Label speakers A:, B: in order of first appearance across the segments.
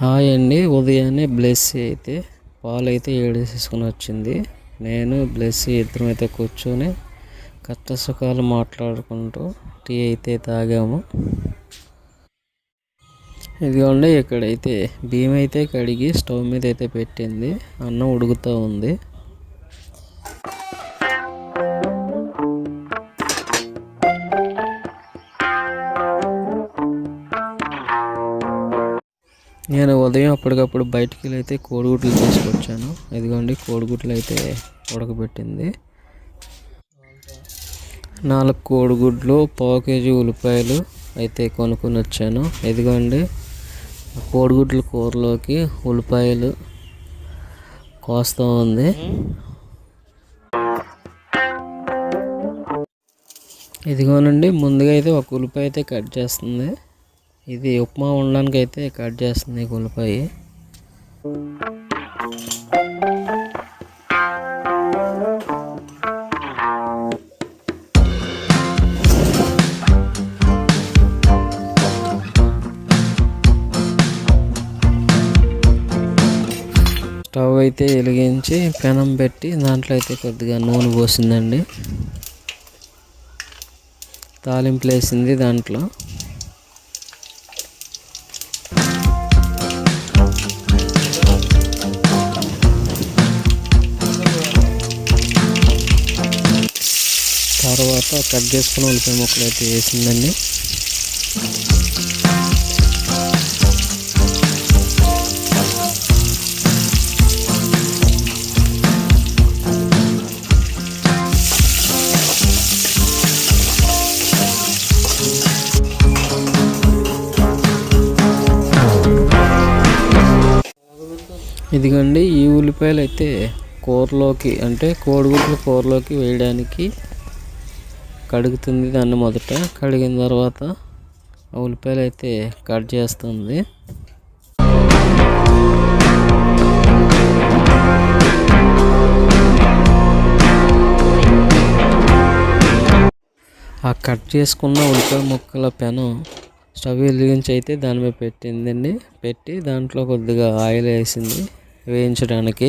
A: Hi అండి ఉదయాన్నే బ్లెస్సీ అయితే పాలు అయితే ఏడేసేసుకుని వచ్చింది. నేను బ్లెస్సీ ఇద్దరం అయితే కూర్చొని కష్ట సుఖాలు మాట్లాడుకుంటూ టీ అయితే తాగాము. ఇదిగోండి ఇక్కడైతే బియ్యం అయితే కడిగి స్టవ్ మీద అయితే పెట్టింది. అన్నం ఉడుకుతూ ఉంది. నేను ఉదయం అప్పటికప్పుడు బయటికి వెళ్ళి అయితే కోడిగుడ్లు తీసుకొచ్చాను. ఇదిగోండి కోడిగుడ్లు అయితే ఉడకబెట్టింది. నాలుగు కోడిగుడ్లు పావు కేజీ ఉల్లిపాయలు అయితే కొనుక్కొని వచ్చాను. ఇదిగోండి కోడిగుడ్ల కూరలోకి ఉల్లిపాయలు కోస్తూ ఉంది. ఇదిగోనండి ముందుగా అయితే ఒక ఉల్లిపాయ అయితే కట్ చేస్తుంది. ఇది ఉప్మా ఉండడానికి అయితే కట్ చేస్తుంది ఉల్లిపాయ. స్టవ్ అయితే వెలిగించి పెనం పెట్టి దాంట్లో అయితే కొద్దిగా నూనె పోసిందండి. తాలింపులు వేసింది దాంట్లో. తర్వాత కట్ చేసుకున్న ఉల్లిపాయ ముక్కలు అయితే వేసిందండి. ఇదిగండి ఈ ఉల్లిపాయలు అయితే కూరలోకి అంటే కోడిగుడ్ల కూరలోకి వేయడానికి కడుగుతుంది దాన్ని మొదట. కడిగిన తర్వాత ఉల్లిపాయలు అయితే కట్ చేస్తుంది. ఆ కట్ చేసుకున్న ఉల్లిపాయ ముక్కల పెనం స్టవ్ వెలిగించి అయితే దాని మీద పెట్టిందండి. పెట్టి దాంట్లో కొద్దిగా ఆయిల్ వేసింది వేయించడానికి.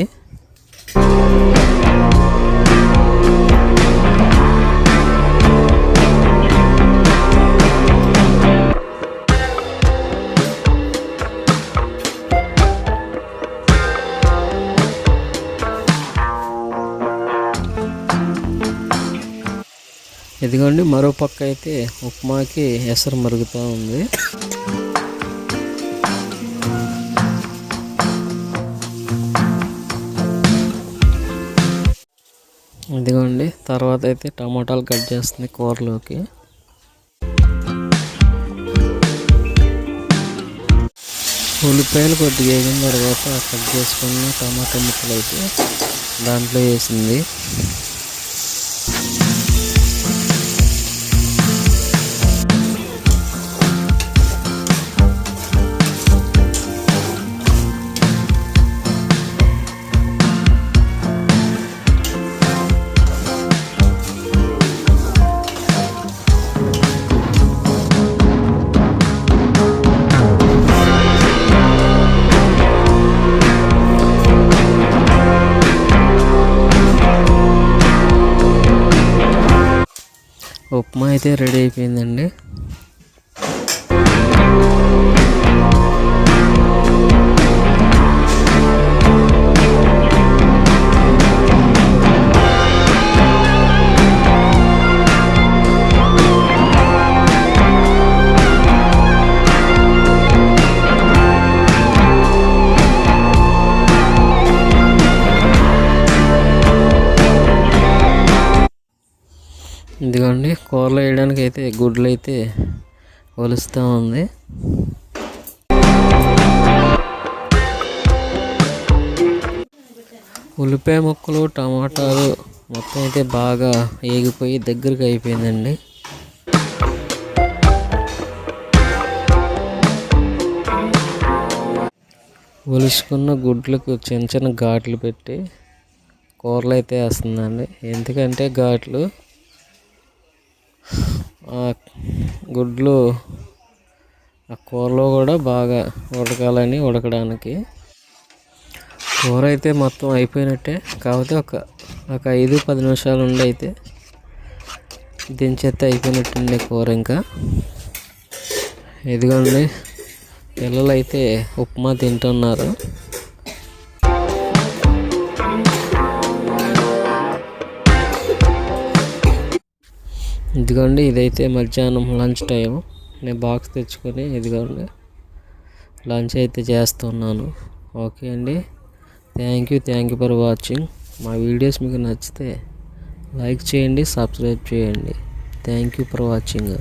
A: ఇదిగోండి మరో పక్క అయితే ఉప్మాకి ఎసరు మరుగుతూ ఉంది. ఇదిగోండి తర్వాత అయితే టమాటాలు కట్ చేస్తుంది కూరలోకి. ఉల్లిపాయలు కొద్దిగా వేగిన తర్వాత కట్ చేసుకున్న టమాటా ముక్కలు అయితే దాంట్లో వేసింది. ఉప్మా అయితే రెడీ అయిపోయిందండి. ఇదిగోండి కూరలు వేయడానికి అయితే గుడ్లు అయితే ఒలుస్తూ ఉంది. ఉల్లిపాయ ముక్కలు టమాటాలు మొత్తం అయితే బాగా ఏగిపోయి దగ్గరికి అయిపోయిందండి. ఒలుసుకున్న గుడ్లకు చిన్న చిన్న ఘాట్లు పెట్టి కూరలు అయితే వేస్తుందండి. ఎందుకంటే ఘాట్లు గుడ్లు ఆ కూరలో కూడా బాగా ఉడకాలని ఉడకడానికి. కూర అయితే మొత్తం అయిపోయినట్టే. కాకపోతే ఒక ఒక ఐదు పది నిమిషాలు ఉండి అయితే దించేస్తే అయిపోయినట్టుంది కూర ఇంకా. ఇదిగోండి పిల్లలు అయితే ఉప్మా తింటున్నారు. ఇదిగోండి ఇదైతే మధ్యాహ్నం లంచ్ టైం నేను బాక్స్ తెచ్చుకొని ఇదిగోండి లంచ్ అయితే చేస్తున్నాను. ఓకే అండి. Thank you thank you for watching. మా వీడియోస్ మీకు నచ్చితే లైక్ చేయండి సబ్స్క్రైబ్ చేయండి. Thank you for watching.